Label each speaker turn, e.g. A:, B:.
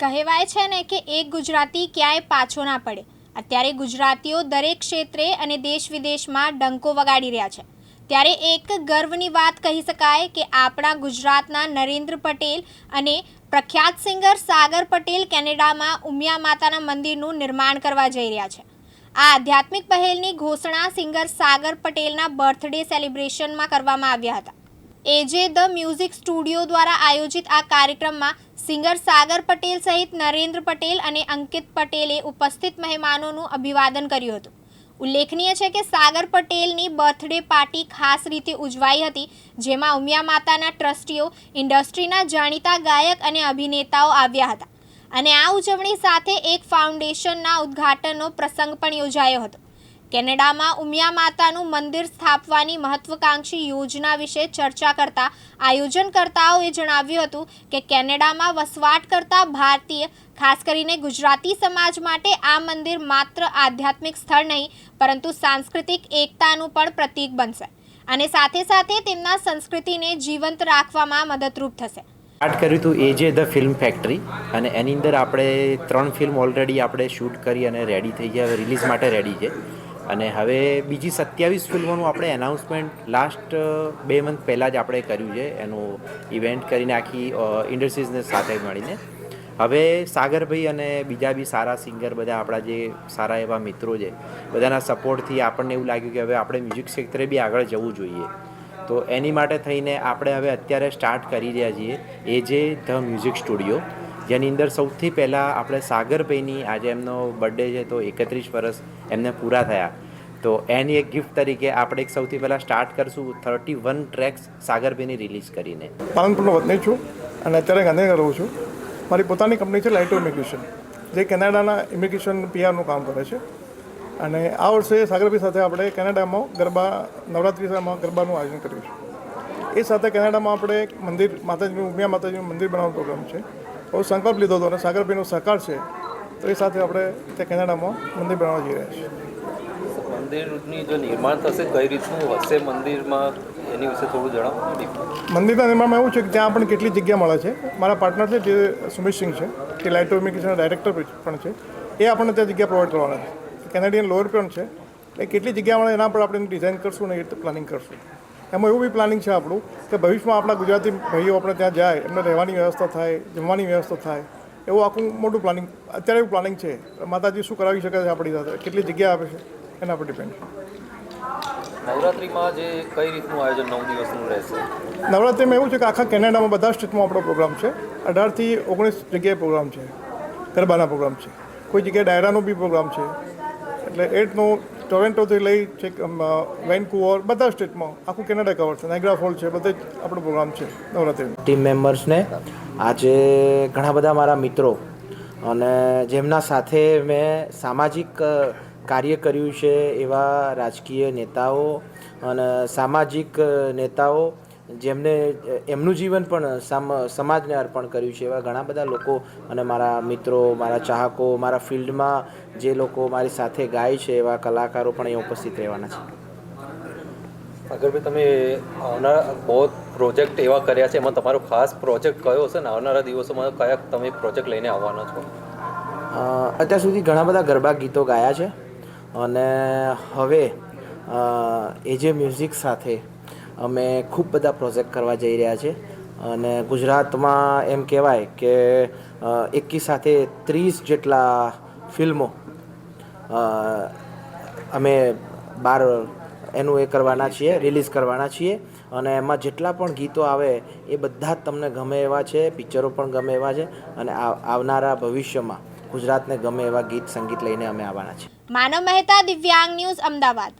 A: કહેવાય છે ને કે એક ગુજરાતી ક્યાંય પાછો ના પડે. અત્યારે ગુજરાતીઓ દરેક ક્ષેત્રે અને દેશ વિદેશમાં ડંકો વગાડી રહ્યા છે. ત્યારે એક ગર્વની વાત કહી શકાય કે આપણા ગુજરાતના નરેન્દ્ર પટેલ અને પ્રખ્યાત સિંગર સાગર પટેલ કેનેડામાં ઉમિયા માતાના મંદિરનું નિર્માણ કરવા જઈ રહ્યા છે. આ આધ્યાત્મિક પહેલની ઘોષણા સિંગર સાગર પટેલના બર્થડે સેલિબ્રેશનમાં કરવામાં આવ્યા હતા. એજે ધ મ્યુઝિક સ્ટુડિયો દ્વારા આયોજિત આ કાર્યક્રમમાં સિંગર સાગર પટેલ સહિત નરેન્દ્ર પટેલ અને અંકિત પટેલે ઉપસ્થિત મહેમાનોનું અભિવાદન કર્યું હતું. ઉલ્લેખનીય છે કે સાગર પટેલની બર્થડે પાર્ટી ખાસ રીતે ઉજવાઈ હતી, જેમાં ઉમિયા માતાના ટ્રસ્ટીઓ, ઇન્ડસ્ટ્રીના જાણીતા ગાયક અને અભિનેતાઓ આવ્યા હતા. અને આ ઉજવણી સાથે એક ફાઉન્ડેશનના ઉદ્ઘાટનનો પ્રસંગ પણ યોજાયો હતો. કેનેડામાં ઉમિયા માતાનું મંદિર સ્થાપવાની મહત્વકાંક્ષી યોજના વિશે ચર્ચા કરતા આયોજનકર્તાઓએ જણાવ્યું હતું કે કેનેડામાં વસવાટ કરતા ભારતીય, ખાસ કરીને ગુજરાતી સમાજ માટે આ મંદિર માત્ર આધ્યાત્મિક સ્થળ નહીં, પરંતુ સાંસ્કૃતિક એકતાનું પણ પ્રતીક બનશે અને સાથે સાથે તેમના સંસ્કૃતિને જીવંત રાખવામાં મદદરૂપ થશે.
B: સ્ટાર્ટ કર્યું હતું એ જે ધ ફિલ્મ ફેક્ટરી અને એની અંદર આપણે ત્રણ ફિલ્મ ઓલરેડી આપણે શૂટ કરી અને રેડી થઈ ગયા રિલીઝ માટે રેડી છે. અને હવે બીજી સત્યાવીસ ફિલ્મોનું આપણે એનાઉન્સમેન્ટ લાસ્ટ બે મંથ પહેલાં જ આપણે કર્યું છે. એનું ઇવેન્ટ કરીને આખી ઇન્ડસ્ટ્રીઝને સાથે મળીને. હવે સાગરભાઈ અને બીજા બી સારા સિંગર બધા આપણા જે સારા એવા મિત્રો છે, બધાના સપોર્ટથી આપણને એવું લાગ્યું કે હવે આપણે મ્યુઝિક ક્ષેત્રે બી આગળ જવું જોઈએ. તો એની માટે થઈને આપણે હવે અત્યારે સ્ટાર્ટ કરી રહ્યા છીએ એ જે ધ મ્યુઝિક સ્ટુડિયો જેની અંદર સૌથી પહેલાં આપણે સાગરભાઈની આજે એમનો બર્થડે છે તો એકત્રીસ વર્ષ એમને પૂરા થયા. તો એની એક ગિફ્ટ તરીકે આપણે એક સૌથી પહેલાં સ્ટાર્ટ કરશું થર્ટી વન ટ્રેક્સ સાગરભાઈની રિલીઝ કરીને.
C: પાલનપુરનો વતની છું અને અત્યારે ગાંધીનગર રહું છું. મારી પોતાની કંપની છે લાઇટો ઇમિગ્રેશન જે કેનેડાના ઇમિગ્રેશન પીઆરનું કામ કરે છે. અને આ વર્ષે સાગરભાઈ સાથે આપણે કેનેડામાં ગરબા, નવરાત્રિમાં ગરબાનું આયોજન કર્યું છે. એ સાથે કેનેડામાં આપણે એક મંદિર, માતાજીનું, ઉમિયા માતાજીનું મંદિર બનાવવાનો પ્રોગ્રામ છે. બહુ સંકલ્પ લીધો હતો અને સાગરભાઈનો સહકાર છે તો એ સાથે આપણે તે કેનેડામાં મંદિર બનાવવા જઈ રહ્યા છીએ.
D: મંદિરની જો નિર્માણ થશે કઈ રીતનું હશે મંદિરમાં? એની વિશે થોડું જણાવો.
C: મંદિરના નિર્માણમાં એવું છે કે ત્યાં આપણને કેટલી જગ્યા મળે છે. મારા પાર્ટનર છે જે સુમિત સિંહ છે તે લાઇટ ઇમિગ્રેશનના ડાયરેક્ટર પણ છે એ આપણને ત્યાં જગ્યા પ્રોવાઈડ કરવાના છે. કેનેડિયન લોઅર પણ છે. એટલે કેટલી જગ્યા મળે એના પર આપણે ડિઝાઇન કરશું ને એ રીતે પ્લાનિંગ કરશું. એમાં એવું બી પ્લાનિંગ છે આપણું કે ભવિષ્યમાં આપણા ગુજરાતી ભાઈઓ આપણે ત્યાં જાય એમને રહેવાની વ્યવસ્થા થાય જમવાની વ્યવસ્થા થાય એવું આખું મોટું પ્લાનિંગ અત્યારે એવું પ્લાનિંગ છે. માતાજી શું કરાવી શકે છે આપણી સાથે? કેટલી જગ્યા આપે છે? એના પર ડિપેન્ડ
D: નવરાત્રિમાં જે કઈ રીતનું આયોજન નવ દિવસનું રહેશે?
C: નવરાત્રિમાં એવું છે કે આખા કેનેડામાં બધા સ્ટેટમાં આપણો પ્રોગ્રામ છે. અઢારથી ઓગણીસ જગ્યાએ પ્રોગ્રામ છે. ગરબાના પ્રોગ્રામ છે. કોઈ જગ્યાએ ડાયરાનો બી પ્રોગ્રામ છે. એટલે એટનો ટોરેન્ટોથી લઈ છે વેનકુવર, બધા સ્ટેટમાં, આખું કેનેડા કવર છે. નાઇગ્રા ફોલ છે, બધે જ આપણો પ્રોગ્રામ છે, નવરાત્રિનો.
B: ટીમ મેમ્બર્સને આજે ઘણા બધા મારા મિત્રો અને જેમના સાથે મેં સામાજિક કાર્ય કર્યું છે એવા રાજકીય નેતાઓ અને સામાજિક નેતાઓ જેમને એમનું જીવન પણ સમાજને અર્પણ કર્યું છે એવા ઘણા બધા લોકો અને મારા મિત્રો મારા ચાહકો મારા ફિલ્ડમાં જે લોકો મારી સાથે ગાય છે એવા કલાકારો પણ અહીં ઉપસ્થિત રહેવાના છે.
D: અગરભાઈ તમે આવનારા બહુ પ્રોજેક્ટ એવા કર્યા છે? એમાં તમારો ખાસ પ્રોજેક્ટ કયો હશે ને? આવનારા દિવસોમાં કયા તમે પ્રોજેક્ટ લઈને આવવાના છો?
B: અત્યાર સુધી ઘણા બધા ગરબા ગીતો ગાયા છે અને હવે એ જે મ્યુઝિક સાથે અમે ખૂબ બધા પ્રોજેક્ટ કરવા જઈ રહ્યા છે. અને ગુજરાતમાં એમ કહેવાય કે એકી સાથે ત્રીસ જેટલા ફિલ્મો અમે બાર એનું એ કરવાના છીએ, રિલીઝ કરવાના છીએ. અને એમાં જેટલા પણ ગીતો આવે, એ બધા જ તમને ગમે એવા છે, પિક્ચરો પણ ગમે એવા છે. અને આવનારા ભવિષ્યમાં ગુજરાતને ગમે એવા ગીત સંગીત લઈને અમે આવવાના છીએ.
A: માનવ મહેતા દિવ્યાંગ ન્યૂઝ અમદાવાદ.